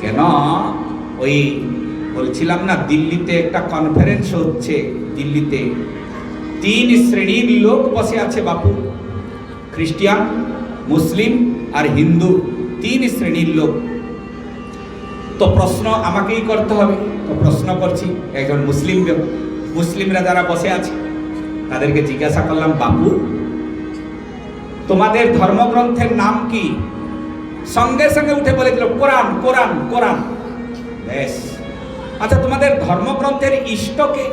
কেন? ওই বলছিলাম না, দিল্লিতে একটা কনফারেন্স হচ্ছে, দিল্লিতে। তিন শ্রেণির লোক বসে আছে বাপু। খ্রিস্টিয়ান, মুসলিম আর হিন্দু, তিন শ্রেণির লোক। তো প্রশ্ন আমাকেই করতে হবে। তো প্রশ্ন করছি একজন মুসলিম মুসলিমরা যারা বসে আছে, তাদেরকে জিজ্ঞাসা করলাম, বাপু, তোমাদের ধর্মগ্রন্থের নাম কি? সঙ্গে সঙ্গে উঠে বলে বলেছিল কোরআন কোরআন কোরআন। আচ্ছা তোমাদের ধর্মগ্রন্থের ইষ্টকে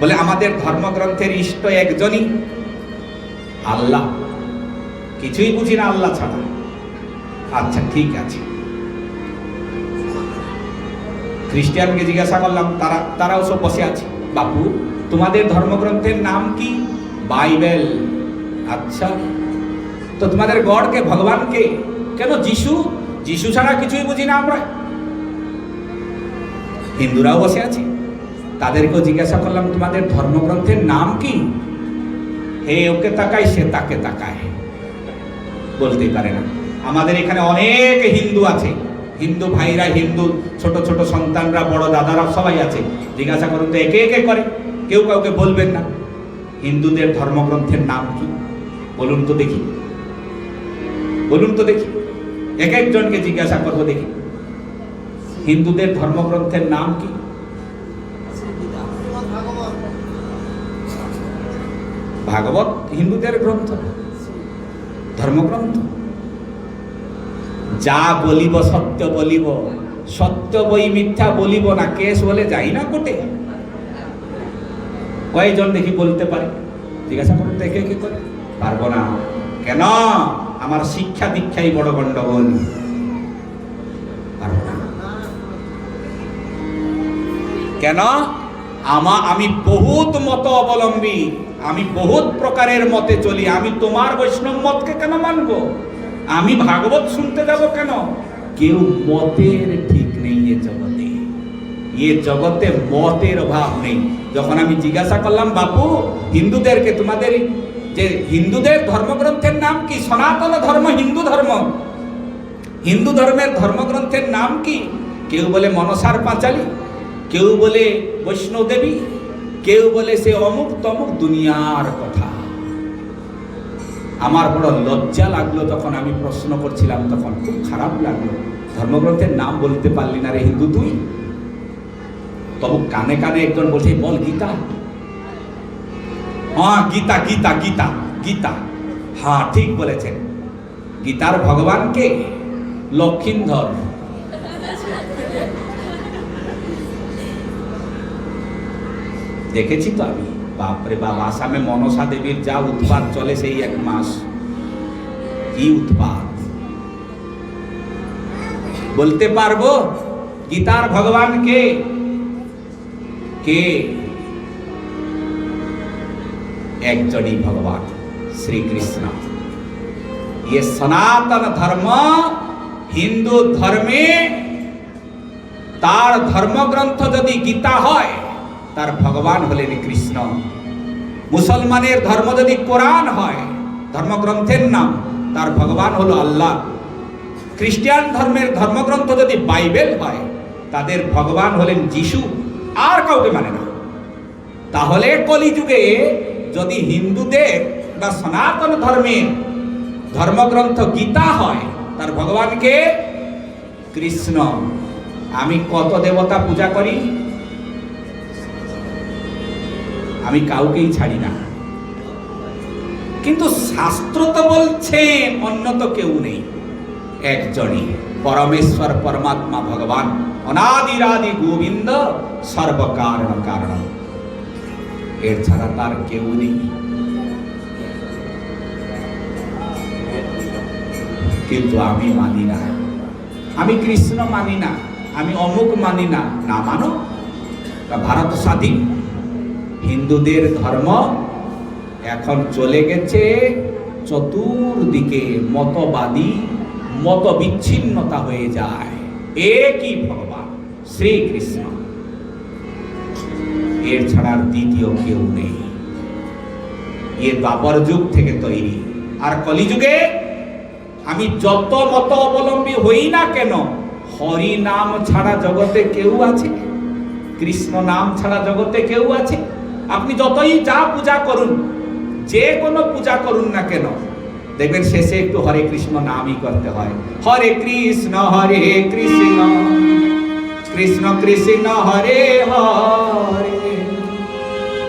বলে, আমাদের ধর্মগ্রন্থের ইষ্ট একজনই আল্লাহ। কিছুই বুঝি না আল্লাহ ছাড়া। আচ্ছা ঠিক আছে। খ্রিস্টানকে জিজ্ঞাসা করলাম, তারা, তারাও সব বসে আছে। বাপু, তোমাদের ধর্মগ্রন্থের নাম কি? বাইবেল। আচ্ছা। তো তোমাদের গডকে, ভগবানকে, কেন যিশু? যিশু ছাড়া কিছুই বুঝি না আমরা। হিন্দুরাও বসে আছে। তাদেরকেও জিজ্ঞাসা করলাম, তোমাদের ধর্মগ্রন্থের নাম কি? হে, ওকে তাকায় সে তাকে তাকায়। বলতেই পারে না। আমাদের এখানে অনেক হিন্দু আছে। হিন্দু ভাইরা, হিন্দু ছোট ছোট সন্তানরা, বড় দাদারা সবাই আছে। জিজ্ঞাসা করুন তো, একে একে করে। কেউ কাউকে বলবেন না। হিন্দুদের ধর্মগ্রন্থের নাম কি? বলুন তো দেখি। বলুন তো দেখি। এক একজনকে জিজ্ঞাসা করব দেখি। হিন্দুদের ধর্মগ্রন্থের নাম কি? ভাগবত হিন্দুদের গ্রন্থ? ধর্মগ্রন্থ? যা বলিব সত্য বলিব, সত্য বই মিথ্যা বলিব না, কেস বলে যাই না কোটে। কয়েকজন দেখি বলতে পারে? জিজ্ঞাসা করুন তো একে একে করে। পারব না। কেন? আমার শিক্ষা দীক্ষাই বড় গণ্ডগোল কেন? আমা আমি বহুত মত অবলম্বী, আমি বহুত প্রকারের মতে চলি। আমি তোমার বৈষ্ণব মতকে কেন মানব? আমি ভাগবত শুনতে যাব কেন? কেউ মতের ঠিক নেই এ জগতে। এ জগতে মতের অভাব নেই। যখন আমি জিজ্ঞাসা করলাম, বাপু, হিন্দুদেরকে তোমাদের যে হিন্দুদের ধর্মগ্রন্থের নাম কি? সনাতন ধর্ম, হিন্দু ধর্ম? হিন্দু ধর্মের ধর্মগ্রন্থের নাম কি? কেউ বলে মনসার পাঁচালী, কেউ বলে বৈষ্ণোদেবী কেউ বলে সে অমুক তমুক দুনিয়ার কথা। আমার বড় লজ্জা লাগল তখন আমি প্রশ্ন করছিলাম তখন, খুব খারাপ লাগল। ধর্মগ্রন্থের নাম বলতে পারলি না রে হিন্দু তুই? তবু কানে কানে একজন বলছে, বল গীতা। হ্যাঁ গীতা গীতা গীতা গীতা। হ্যাঁ ঠিক বলেছেন। গীতার ভগবানকে লক্ষিন্দর। দেখেছি তো আমি। বাপরে বাপ, আসামে মনসা দেবীর যা উৎপাত চলে সেই এক মাস। কি উৎপাত? বলতে পারব? গীতার ভগবান কে? কে? একজনই ভগবান শ্রীকৃষ্ণ। ये সনাতন ধর্ম, হিন্দু ধর্মে তার ধর্মগ্রন্থ যদি গীতা হয়, তার ভগবান হলেন কৃষ্ণ। মুসলমানের ধর্ম যদি কোরআন হয়, ধর্মগ্রন্থের নাম, তার ভগবান হলো আল্লাহ। খ্রিস্টান ধর্মের ধর্মগ্রন্থ যদি বাইবেল হয়, তাদের ভগবান হলেন যিশু, আর কাউকে মানে না। তাহলে কলিযুগে যদি হিন্দুদের বা সনাতন ধর্মের ধর্মগ্রন্থ গীতা হয়, তার ভগবানকে কৃষ্ণ। আমি কত দেবতা পূজা করি? আমি কাউকেই ছাড়ি না। কিন্তু শাস্ত্র তো বলছেন অন্য তো কেউ নেই। একজনই পরমেশ্বর, পরমাত্মা, ভগবান, অনাদিরাদি গোবিন্দ, সর্বকারণ কারণ। এর ছাড়া তার কেউ নেই। কিন্তু আমি মানি না। আমি কৃষ্ণ মানি না, আমি অমুক মানি না। না মানো? ভারত স্বাধীন। হিন্দুদের ধর্ম এখন চলে গেছে চতুর্দিকে মতবাদী মত বিচ্ছিন্নতা হয়ে যায়। একই ভগবান? শ্রীকৃষ্ণ। এর ছাড়া দ্বিতীয় কেউ নেই। এ দ্বাপর যুগ থেকে তৈরি। আর কলিযুগে আমি যত মত অবলম্বী হই না কেন, হরি নাম ছাড়া জগতে কেউ আছে? কৃষ্ণ নাম ছাড়া জগতে কেউ আছে? আপনি যতই যা পূজা করুন, যে কোনো পূজা করুন না কেন, দেখবেন শেষে একটু হরে কৃষ্ণ নামই করতে হয়। হরে কৃষ্ণ হরে কৃষ্ণ কৃষ্ণ কৃষ্ণ, হরে হরে।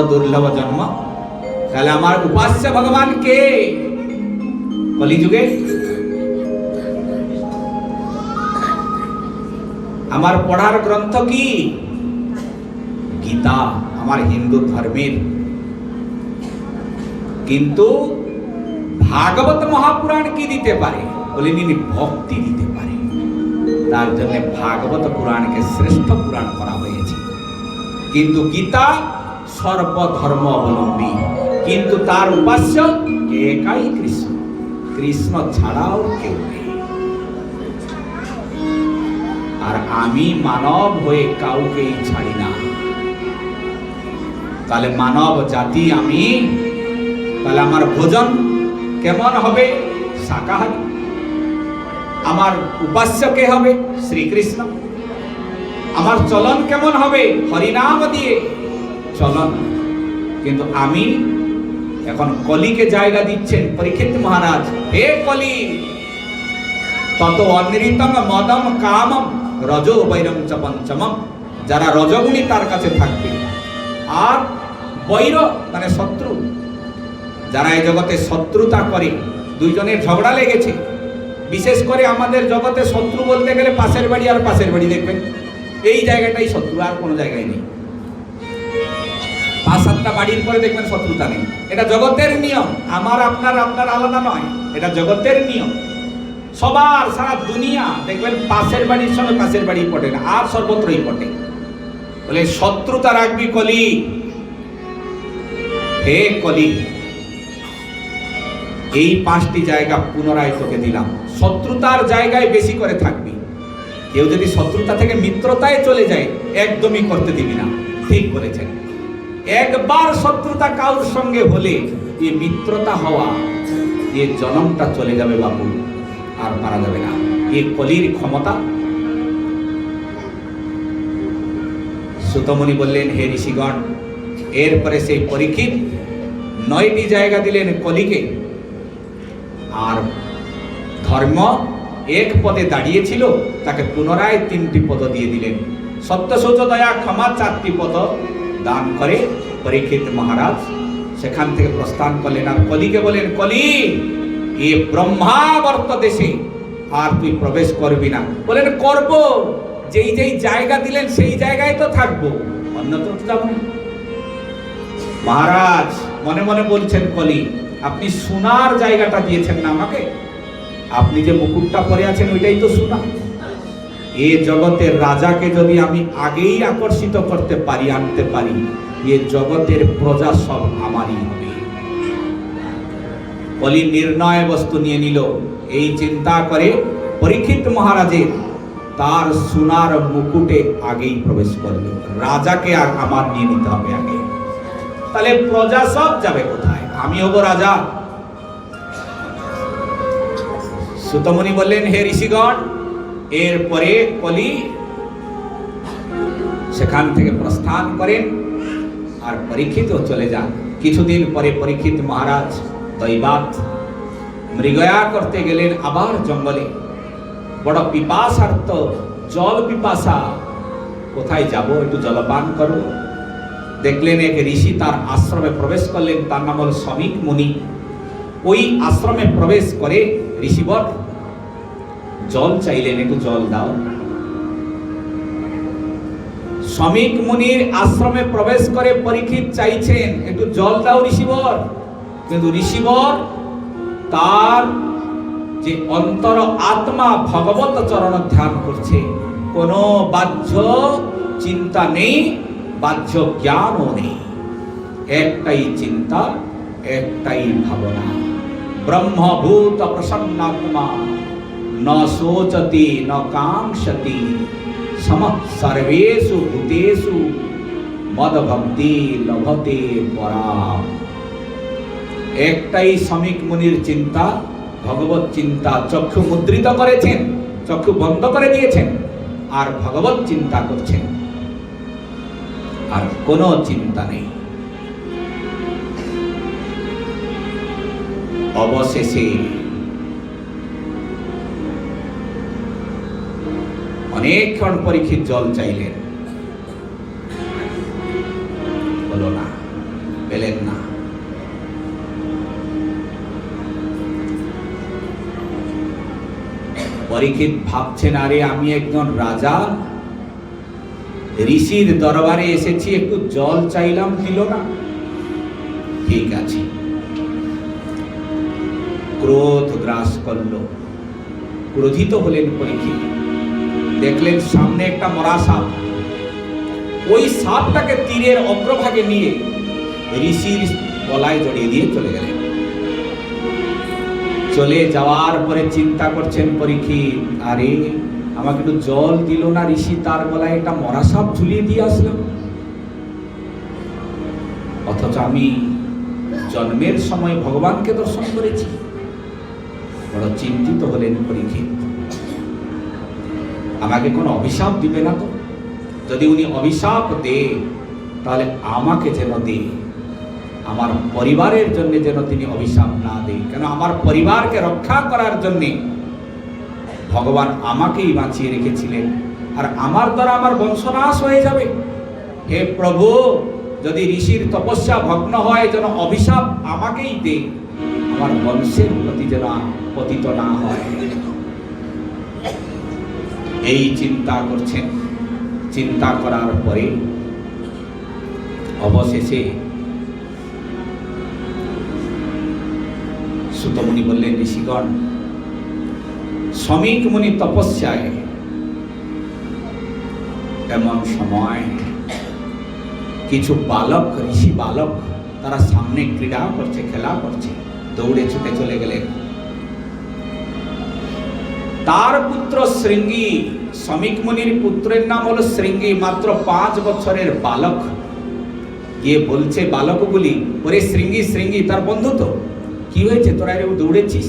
বড় দুর্লভ জন্ম। তাহলে আমার উপাস্য ভগবান কে? কলিযুগে? আমার পড়ার গ্রন্থ কি? গীতা, আমার হিন্দু ধর্মের। কিন্তু ভাগবত মহাপুরাণ কি দিতে পারে? বলে নিনি ভক্তি দিতে পারে। তার জন্য ভাগবত পুরাণকে শ্রেষ্ঠ পুরাণ করা হয়েছে। কিন্তু গীতা সর্বধর্ম অবলম্বী কিন্তু তার উপাস্য একাই কৃষ্ণ। কৃষ্ণ ছাড়াও কেউ আর আমি মানব হয়ে কাউকেই ছাড়ি না। তাহলে মানব জাতি আমি, তাহলে আমার ভোজন কেমন হবে? শাকাহারী আমার উপাস্য কে হবে? শ্রীকৃষ্ণ। আমার চলন কেমন হবে? হরিনাম দিয়ে। চলন। কিন্তু আমি এখন কলিকে জায়গা দিচ্ছেন পরীক্ষিত মহারাজ। হে কলি! তত অনৃতম মদম কামম রজ বৈরম চ পঞ্চমম। যারা রজগুণী তার কাছে থাকবে, আর বৈর মানে শত্রু। যারা এই জগতে শত্রুতা করে, দুইজনের ঝগড়া লেগেছে। বিশেষ করে আমাদের জগতে শত্রু বলতে গেলে পাশের বাড়ি আর পাশের বাড়ি দেখবেন। এই জায়গাটাই শত্রু, আর কোনো জায়গায় নেই। পাঁচ সাতটা বাড়ির পরে দেখবেন শত্রুতা নেই। এটা জগতের নিয়ম। আমার, আপনার আপনার আলাদা নয়। এটা জগতের নিয়ম। সবার, সারা দুনিয়া দেখবেন পাশের বাড়ির সঙ্গে পাশের বাড়ি পটে না, আর সর্বত্রই পটে। বলে, শত্রুতা রাখবি কলি। হে কলি, এই পাঁচটি জায়গা পুনরায় তোকে দিলাম। শত্রুতার জায়গায় বেশি করে থাকবি। কেউ যদি শত্রুতা থেকে মিত্রতায় চলে যায়, একদমই করতে দিবি না। একবার শত্রুতা কারোর সঙ্গে হলে এ মিত্রতা হওয়া, এ জনমটা চলে যাবে বাবু আর মারা যাবে না। এ কলির ক্ষমতা। সুতমণি বললেন, হে ঋষিগণ, এরপরে সেই পরীক্ষিত নয়টি জায়গা দিলেন কলিকে। আর ধর্ম এক পদে দাঁড়িয়েছিল, তাকে পুনরায় তিনটি পদ দিয়ে দিলেন। সত্য সৌচ দয়া ক্ষমা চারটি পদ দান করে, পরীক্ষিত মহারাজ সেখান থেকে প্রস্থান করলেন। আর কলিকে বলেন কলি, এ ব্রহ্মাবর্ত দেশে আর তুই প্রবেশ করবি না। বলেন করব। যেই যেই জায়গা দিলেন, সেই জায়গায় তো থাকব। অন্যত্র তো না। মহারাজ মনে মনে বলছেন, কলি, আপনি সোনার জায়গাটা দিয়েছেন না আমাকে। আপনি যে মুকুটটা পরে আছেন, ওইটাই তো সোনা। এ জগতের রাজাকে যদি আমি আগেই আকর্ষিত করতে পারি, আনতে পারি, এ জগতের প্রজা সব আমারই হবে। কলি নির্ণয় বস্তু নিয়ে নিল। এই চিন্তা করে পরীক্ষিত মহারাজের তার সোনার মুকুটে আগেই প্রবেশ করল। রাজাকে আর আমার নিয়ে নিতে হবে আগে। তাহলে প্রজা সব যাবে কোথায়? আমি হব রাজা। সুতমণি বললেন, হে ঋষিগণ এরপরে কলি সেখান থেকে প্রস্থান করেন আর পরীক্ষিত চলে যান। কিছুদিন পরে পরীক্ষিত মহারাজ দৈবাত মৃগয়া করতে গেলেন আবার জঙ্গলে। বড় পিপাসার্থ জল পিপাসা, কোথায় যাব একটু জলপান করব দেখলেন এক ঋষি তার আশ্রমে প্রবেশ করলেন, তার নাম হল শ্রমিক মুনি। ওই আশ্রমে প্রবেশ করে ঋষিবর জল চাইলেন, একটু জল দাও। শ্রমিক মুনির আশ্রমে প্রবেশ করে পরীক্ষিত চাইছেন, একটু জল দাও ঋষিবর। কিন্তু ঋষিবর তার যে অন্তর আত্মা ভগবত চরণ ধ্যান করছে, কোনো বাহ্য চিন্তা নেই, বাহ্য জ্ঞানও নেই। একটাই চিন্তা, একটাই ভাবনা। ব্রহ্মভূত প্রসন্নাত্মা শোচতি ন কাঙ্ক্ষতি সম সর্বেষু ভূতেষু মদ ভক্তি লভতে পরাম একটাই শ্রমিক মুনির চিন্তা ভগবত চিন্তা চক্ষু মুদ্রিত করেছেন চক্ষু বন্ধ করে দিয়েছেন আর ভগবত চিন্তা করছেন আর কোনো চিন্তা নেই অবশেষে অনেকক্ষণ পরীক্ষিত জল চাইলেন। হলো না, পেলেন না। পরীক্ষিত ভাবছেন, আরে, আমি একজন রাজা। ঋষির দরবারে এসেছি, একটু জল চাইলাম, দিল না। ঠিক আছে। ক্রোধ গ্রাস করল। ক্রোধিত হলেন পরীক্ষিত। দেখলেন সামনে একটা মরা সাপ। ওই সাপটাকে তীরের অগ্রভাগে নিয়ে ঋষির গলায় জড়িয়ে দিয়ে চলে গেলেন। চলে যাওয়ার পরে চিন্তা করছেন পরীক্ষিত আরে, আমাকে একটু জল দিল না ঋষি, তার গলায় একটা মরা সাপ ঝুলিয়ে দিয়ে আসলাম অথচ আমি জন্মের সময় ভগবানকে দর্শন করেছি। বড় চিন্তিত হলেন পরীক্ষিত আমাকে কোনো অভিশাপ দিবে না তো? যদি উনি অভিশাপ দে তাহলে আমাকে যেন দে আমার পরিবারের জন্য যেন তিনি অভিশাপ না দেয়। কেন আমার পরিবারকে রক্ষা করার জন্য ভগবান আমাকেই বাঁচিয়ে রেখেছিলেন। আর আমার দ্বারা আমার বংশনাশ হয়ে যাবে। হে প্রভু, যদি ঋষির তপস্যা ভগ্ন হয়, যেন অভিশাপ আমাকেই দে আমার বংশের প্রতি যেন পতিত না হয়। এই চিন্তা করছেন চিন্তা করার পরে অবশেষে সুতমুনি বললেন, ঋষিগণ, শ্রমিক মুনি তপস্যায় এমন সময় কিছু বালক, ঋষি বালক, তারা সামনে ক্রীড়া করছে, খেলা করছে, দৌড়ে ছুটে চলে গেলেন। তার পুত্র শৃঙ্গী, শ্রমিক মুনির পুত্রের নাম হলো শৃঙ্গী, মাত্র পাঁচ বছরের বালক। গিয়ে বলছে বালকগুলি, ওরে শৃঙ্গী শৃঙ্গী, তার বন্ধু তো। কি হয়েছে? তোরা এরকম দৌড়েছিস?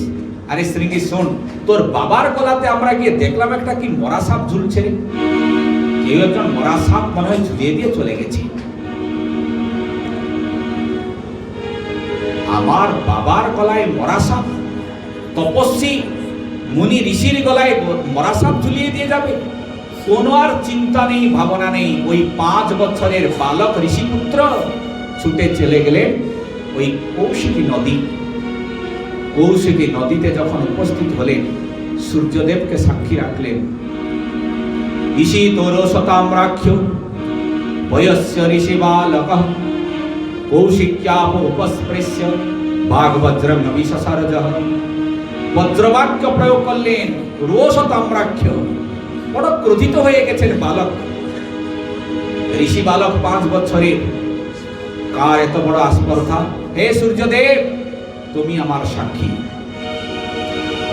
আরে শৃঙ্গী, শোন, তোর বাবার গলাতে আমরা গিয়ে দেখলাম একটা কি মরা সাপ ঝুলছে কেউ একজন মরা সাপ মনে হয় ঝুলিয়ে দিয়ে চলে গেছে। আমার বাবার গলায় মরা সাপ, তপস্বী মুনি ঋষির গলায় মরা সাপ ঝুলিয়ে দিয়ে যাবে। কোনো আর চিন্তা নেই, ভাবনা নেই। ওই পাঁচ বছরের বালক ঋষিপুত্র ছুটে চলে গেলেন ওই কৌশিকী নদী। কৌশিকী নদীতে যখন উপস্থিত হলেন, সূর্যদেবকে সাক্ষী রাখলেন। ঋষি তোরসতাম রাখ্য বয়স্য ঋষি বালক, কৌশিক্যাপ উপস্পৃশ্য বাঘবজ্রম বিশসরজ বজ্রবাক্য প্রয়োগ করলেন রোষতাম্রাক্ষ বড় ক্রোধিত হয়ে গেছেন বালক। ঋষি বালক পাঁচ বছরের। কার এত বড় আস্পর্ধা? হে সূর্যদেব, তুমি আমার সাক্ষী।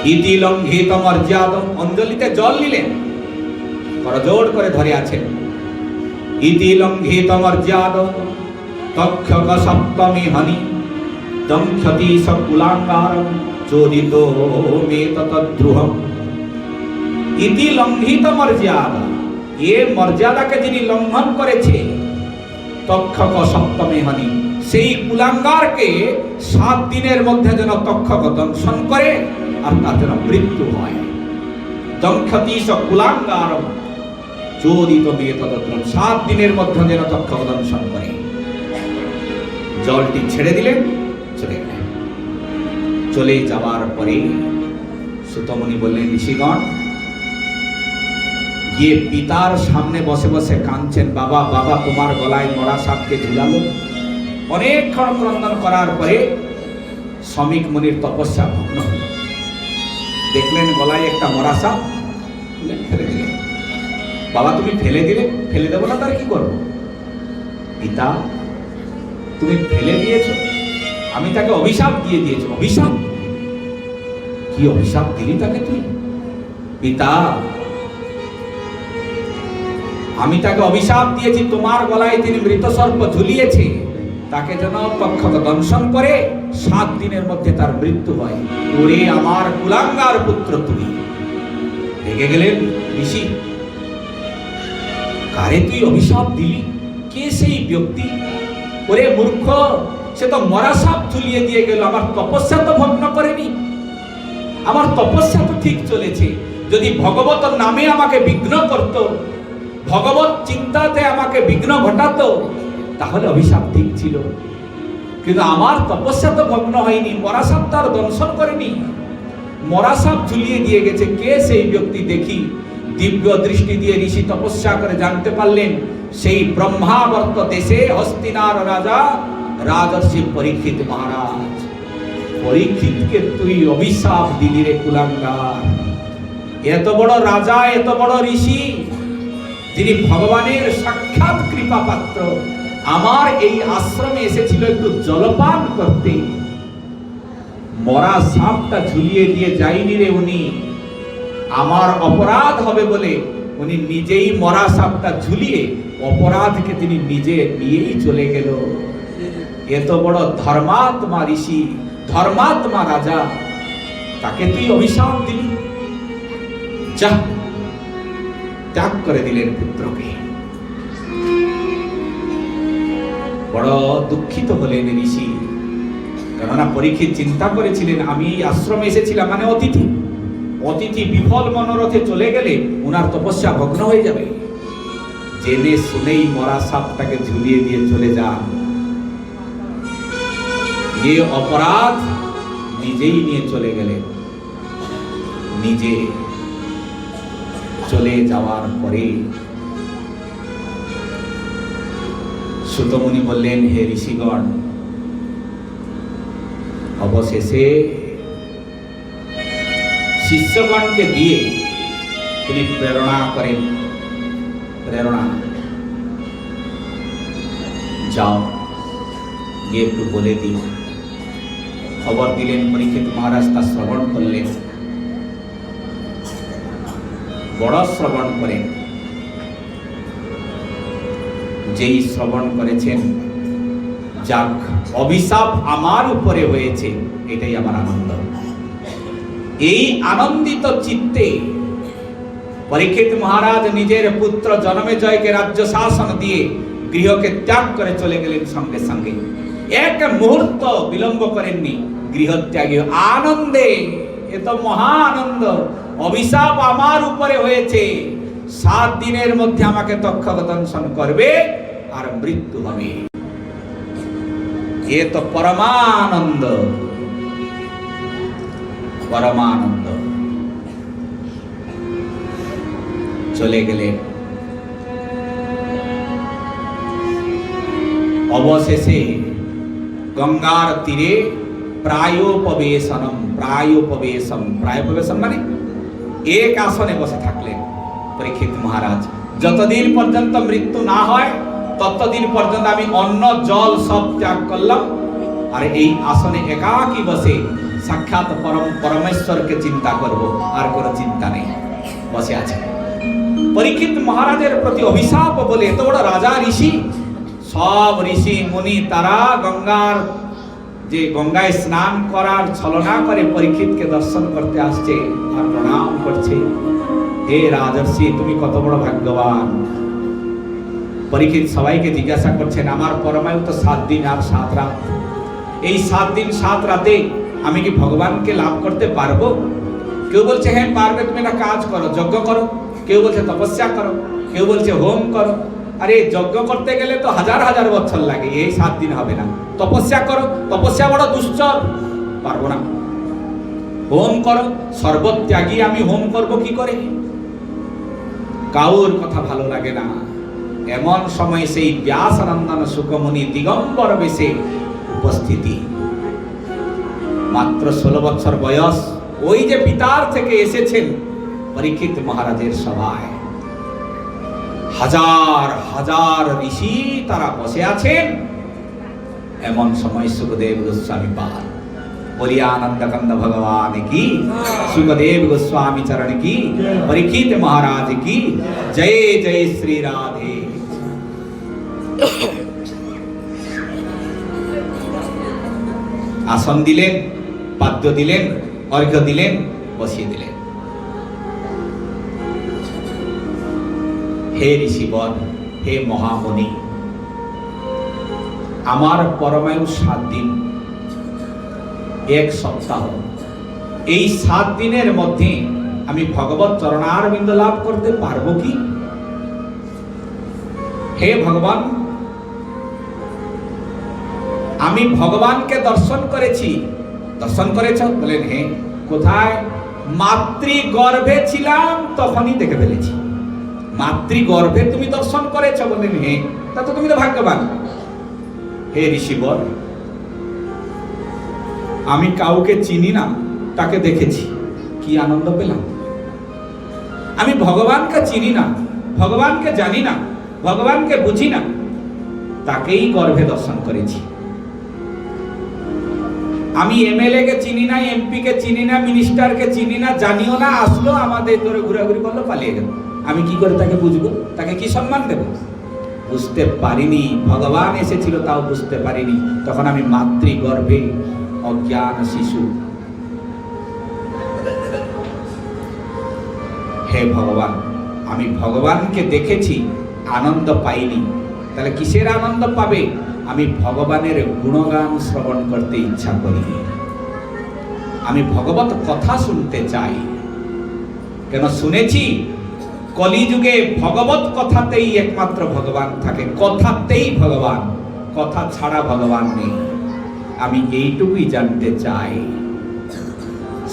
ইতি লঙ্ঘিত মর্যাদ অঞ্জলিতে জল নিলেন। করজোড় করে ধরে আছেন। ইতি লঙ্ঘিত মর্যাদ তক্ষক সপ্তমী হনি। দংক্ষতি সকুলাঙ্গার চোদিত মে তদ্রুহম ইতি লঙ্ঘিত মর্যাদা। এ মর্যাদাকে যিনি লঙ্ঘন করেছে, তক্ষক সপ্তমী হনি, সেই কুলাঙ্গারকে সাত দিনের মধ্যে যেন তক্ষক দংশন করে আর তার যেন মৃত্যু হয়। দংক্ষতি স কুলাঙ্গার চোদিত মে তদ্রুহম সাত দিনের মধ্যে যেন তক্ষক দংশন করে। জলটি ছেড়ে দিলেন, চলে গেলেন। চলে যাওয়ার পরে সুতমণি বললেন, ঋষিগণ, গিয়ে পিতার সামনে বসে বসে কাঁদছেন। বাবা বাবা, তোমার গলায় মরা সাপকে ঝুলালো। অনেকক্ষণ ক্রন্দন করার পরে শ্রমিক মুনির তপস্যা ভগ্ন দেখলেন গলায় একটা মরা সাপ। ফেলে দিলেন বাবা, তুমি ফেলে দিলে? ফেলে দেবো না তার কি করব? পিতা, তুমি ফেলে দিয়েছ। আমি তাকে অভিশাপ দিয়ে দিয়েছি, অভিশাপ কি অভিশাপ দিলি তাকে তুই? পিতা, আমি তাকে অভিশাপ দিয়েছি, তোমার গলায় তিনি মৃত সর্প ঝুলিয়েছে। তাকে যেন পক্ষক দংশন করে সাত দিনের মধ্যে তার মৃত্যু হয়। ওরে আমার কুলাঙ্গার পুত্র তুই। রেগে গেলেন ঋষি। কারে তুই অভিশাপ দিলি? কে সেই ব্যক্তি? ওরে মূর্খ, সে তো মরা সাপ ঝুলিয়ে দিয়ে গেল, আমার তপস্যা তো ভগ্ন করেনি। আমার তপস্যা তো ঠিক চলেছে। যদি ভগবত নামে আমাকে বিঘ্ন করত, ভগবত চিন্তাতে আমাকে বিঘ্ন ঘটাতো, তাহলে অভিশাপ ঠিক ছিল। কিন্তু আমার তপস্যা তো ভগ্ন হয়নি মরা সাপ তার দংশন করেনি। মরা সাপ ঝুলিয়ে দিয়ে গেছে, কে সেই ব্যক্তি দেখি? দিব্য দৃষ্টি দিয়ে ঋষি তপস্যা করে জানতে পারলেন, সেই ব্রহ্মাবর্ত দেশে হস্তিনার রাজা রাজর্ষি পরীক্ষিত মহারাজ। পরীক্ষিতকে তুই অভিশাপ দিলি রে কুলাঙ্গার। এত বড় রাজা, এত বড় ঋষি, যিনি ভগবানের সাক্ষাৎ কৃপা পাত্র আমার এই আশ্রমে এসেছিল একটু জলপান করতে। মরা সাপটা ঝুলিয়ে দিয়ে যায়নি রে উনি। আমার অপরাধ হবে বলে উনি নিজেই মরা সাপটা ঝুলিয়ে অপরাধকে তিনি নিজে নিয়েই চলে গেল। এত বড় ধর্মাত্মা ঋষি ধর্মাত্মা রাজা, তাকে তুই অভিশাপ দিলি? যা, ত্যাগ করে দিলেন পুত্রকে। বড় দুঃখিত হলেন ঋষি, কেননা পরীক্ষিত চিন্তা করেছিলেন, আমি আশ্রমে এসেছিলাম মানে অতিথি। অতিথি বিফল মনোরথে চলে গেলে ওনার তপস্যা ভগ্ন হয়ে যাবে। জেনে শুনেই মরা সাপটাকে ঝুলিয়ে দিয়ে চলে যান। এ অপরাধ নিজেই নিয়ে চলে গেলেন নিজে চলে যাওয়ার পরে সুতমুনি বললেন, হে ঋষিগণ, অবশেষে শিষ্যগণকে দিয়ে তিনি প্রেরণা করেন, প্রেরণা যাও, গিয়ে একটু বলে দিও। খবর দিলেন পরীক্ষিত মহারাজ, তা শ্রবণ করলেন। বড় শ্রবণ করেন। যেই শ্রবণ করেছেন, যাক, অভিশাপ আমার উপরে হয়েছে, এটাই আমার আনন্দ। এই আনন্দিত চিত্তে পরীক্ষিত মহারাজ নিজের পুত্র জনমে জয়কে রাজ্য শাসন দিয়ে গৃহকে ত্যাগ করে চলে গেলেন সঙ্গে সঙ্গে। এক মুহূর্ত বিলম্ব করেননি। গৃহত্যাগী। আনন্দে, এ তো মহা আনন্দ অভিশাপ আমার উপরে হয়েছে। সাত দিনের মধ্যে আমাকে তক্ষক দংশন করবে আর মৃত্যু হবে। এ তো পরমানন্দ। পরমানন্দ। চলে গেলেন অবশেষে গঙ্গার তীরে প্রায়োপবেশনম প্রায়োপবেশম প্রায়োপবেশন মানে এক আসনে বসে থাকলেন পরীক্ষিত মহারাজ যতদিন পর্যন্ত মৃত্যু না হয় ততদিন পর্যন্ত আমি অন্ন জল সব ত্যাগ করলাম আর এই আসনে একাকী বসে সাক্ষাৎ পরম পরমেশ্বরকে চিন্তা করব আর কোনো চিন্তা নেই বসে আছে পরীক্ষিত মহারাজের প্রতি অভিশাপ বলে এত বড় রাজা ঋষি সব ঋষি মুনি তারা গঙ্গার যে গঙ্গায় স্নান করার ছলনা করে পরীক্ষিতকে দর্শন করতে আসছে আর প্রণাম করছে। হে রাজর্ষি, তুমি কত বড় ভাগ্যবান। পরীক্ষিত সবাইকে জিজ্ঞাসা করছেন, আমার পরমায়ু তো সাত দিন আর সাত রাত। এই সাত দিন, সাত রাতে আমি কি ভগবানকে লাভ করতে পারব? কেউ বলছে হ্যাঁ পারবে, তুমি একটা কাজ করো, যজ্ঞ করো। কেউ বলছে, তপস্যা করো। কেউ বলছে, হোম করো। আরে যজ্ঞ করতে গেলে তো হাজার হাজার বছর লাগে, এই সাত দিন হবে না। তপস্যা করো, তপস্যা বড় দুশ্চর। পারব না। হোম করো, সর্বত্যাগী আমি হোম করব কি করে? কাউর কথা ভালো লাগে না। এমন সময় সেই ব্যাসানন্দন সুকমণি দিগম্বর বেশে উপস্থিতি। মাত্র ষোলো বছর বয়স, ওই যে পিতার থেকে এসেছেন পরীক্ষিত মহারাজের সভায়। হাজার হাজার ঋষি তারা বসে আছেন। এমন সময় সুখদেব গোস্বামী বলিয়া আনন্দকন্দ ভগবান কি? সুখদেব গোস্বামী চরণ কি? পরীক্ষিত মহারাজ কি? জয় জয় শ্রী রাধে। আসন দিলেন, পাদ্য দিলেন, অর্ঘ্য দিলেন, বসিয়ে দিলেন। হে ঋষিবর হে মহামণি। আমার পরমায়ু সাত দিন, এক সপ্তাহ। এই সাত দিনের মধ্যে আমি ভগবত চরণার বিন্দু লাভ করতে পারব কি? হে ভগবান, আমি ভগবানকে দর্শন করেছি। দর্শন করেছ? বলেন, হে, কোথায়? মাতৃ গর্ভে ছিলাম, তখনই দেখে ফেলেছি। মাতৃ গর্ভে তুমি দর্শন করেছ বলেন হে, তা তো তুমি তো ভাগ্যবান। হে ঋষিবর, আমি কাউকে চিনি না, তাকে দেখেছি। কি আনন্দ পেলাম। আমি ভগবানকে চিনি না, ভগবানকে জানি না, ভগবানকে বুঝি না, তাকেই গর্ভে দর্শন করেছি। আমি এমএলএ কে চিনি না এমপি কে চিনি না, মিনিস্টারকে চিনি না, জানিও না, আসলো আমাদের ধরে ঘোরাঘুরি করল, পালিয়ে গেল। আমি কি করে তাকে বুঝব? তাকে কি সম্মান দেব? বুঝতে পারিনি, ভগবান এসেছিল, তাও বুঝতে পারিনি। তখন আমি মাতৃ গর্ভে অজ্ঞান শিশু। হে ভগবান, আমি ভগবানকে দেখেছি, আনন্দ পাইনি। তাহলে কিসের আনন্দ পাবে? আমি ভগবানের গুণগান শ্রবণ করতে ইচ্ছা করি। আমি ভগবত কথা শুনতে চাই। কেন শুনেছি? কলিযুগে ভগবত কথাতেই একমাত্র ভগবান থাকে। কথাতেই ভগবান, কথা ছাড়া ভগবান নেই। আমি এইটুকুই জানতে চাই।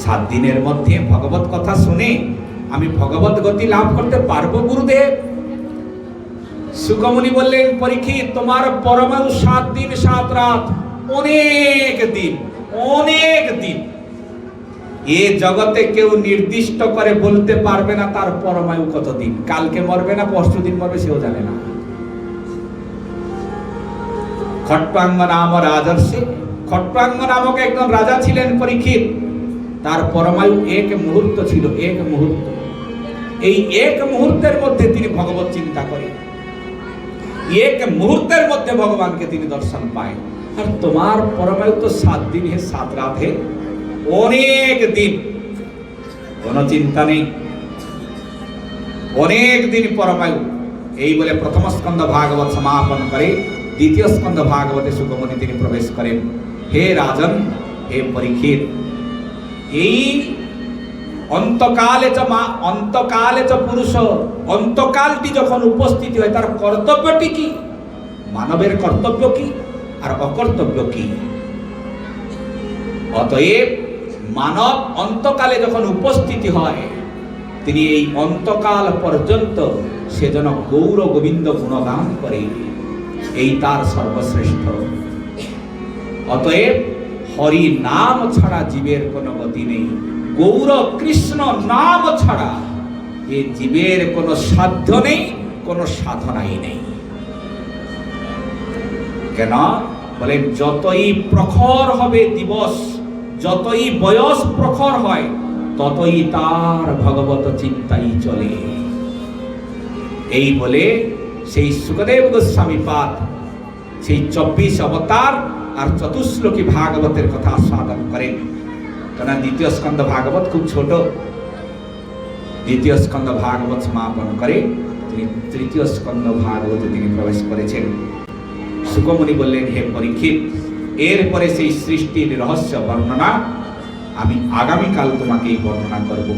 সাত দিনের মধ্যে ভগবত কথা শুনে আমি ভগবত গতি লাভ করতে পারব গুরুদেব? সুকমণি বললেন পরীক্ষিত তোমার পরমাণু সাত দিন, সাত রাত, অনেক দিন অনেক দিন। এ জগতে কেউ নির্দিষ্ট করে বলতে পারবে না তার পরমায়ু কতদিন। কালকে মরবে না, পরশু দিন মরবে সেও জানে না। খট্টাঙ্গ নাম রাজর্ষি, খট্টাঙ্গ নামক একজন রাজা ছিলেন পরীক্ষিত। তার পরমায়ু এক মুহূর্ত ছিল, এক মুহূর্ত। এই এক মুহূর্তের মধ্যে তিনি ভগবত চিন্তা করেন। এক মুহূর্তের মধ্যে ভগবানকে তিনি দর্শন পায়। আর তোমার পরমায়ু তো সাত দিন হে, সাত রাত হে। অনেক দিন, কোনো চিন্তা নেই। অনেক দিন পরমায়ু, এই বলে প্রথম স্কন্ধ ভাগবত সমাপন করে দ্বিতীয় স্কন্ধ ভাগবতে সুগমতি তিনি প্রবেশ করেন। হে রাজন, হে পরীক্ষিত, এই অন্তকালে চ মা, অন্তকালে চ পুরুষ, অন্তকালটি যখন উপস্থিত হয়, তার কর্তব্যটি কি? মানবের কর্তব্য কি? আর অকর্তব্য কি? অতএব মানব অন্তকালে যখন উপস্থিতি হয়, তিনি এই অন্তকাল পর্যন্ত সে যেন গৌর গোবিন্দ গুণগান করে। এই তার সর্বশ্রেষ্ঠ। অতএব হরি নাম ছাড়া জীবের কোনো গতি নেই। গৌর কৃষ্ণ নাম ছাড়া এ জীবের কোনো সাধ্য নেই, কোনো সাধনাই নেই। কেন? বলেন, যতই প্রখর হবে দিবস যতই বয়স প্রখর হয়, ততই তার ভগবত চিন্তাই চলে। এই বলে সেই সুখদেব গোস্বামী পাদ সেই চব্বিশ অবতার আর চতুশ্লোকী ভাগবতের কথা আস্বাদন করেন। কেন দ্বিতীয় স্কন্ধ ভাগবত খুব ছোট। দ্বিতীয় স্কন্ধ ভাগবত সমাপন করে তিনি তৃতীয় স্কন্ধ ভাগবতে তিনি প্রবেশ করেছেন। সুকমণি বললেন, হে পরীক্ষিত এরপরে সেই সৃষ্টির রহস্য বর্ণনা আমি আগামীকাল তোমাকে এই বর্ণনা করব।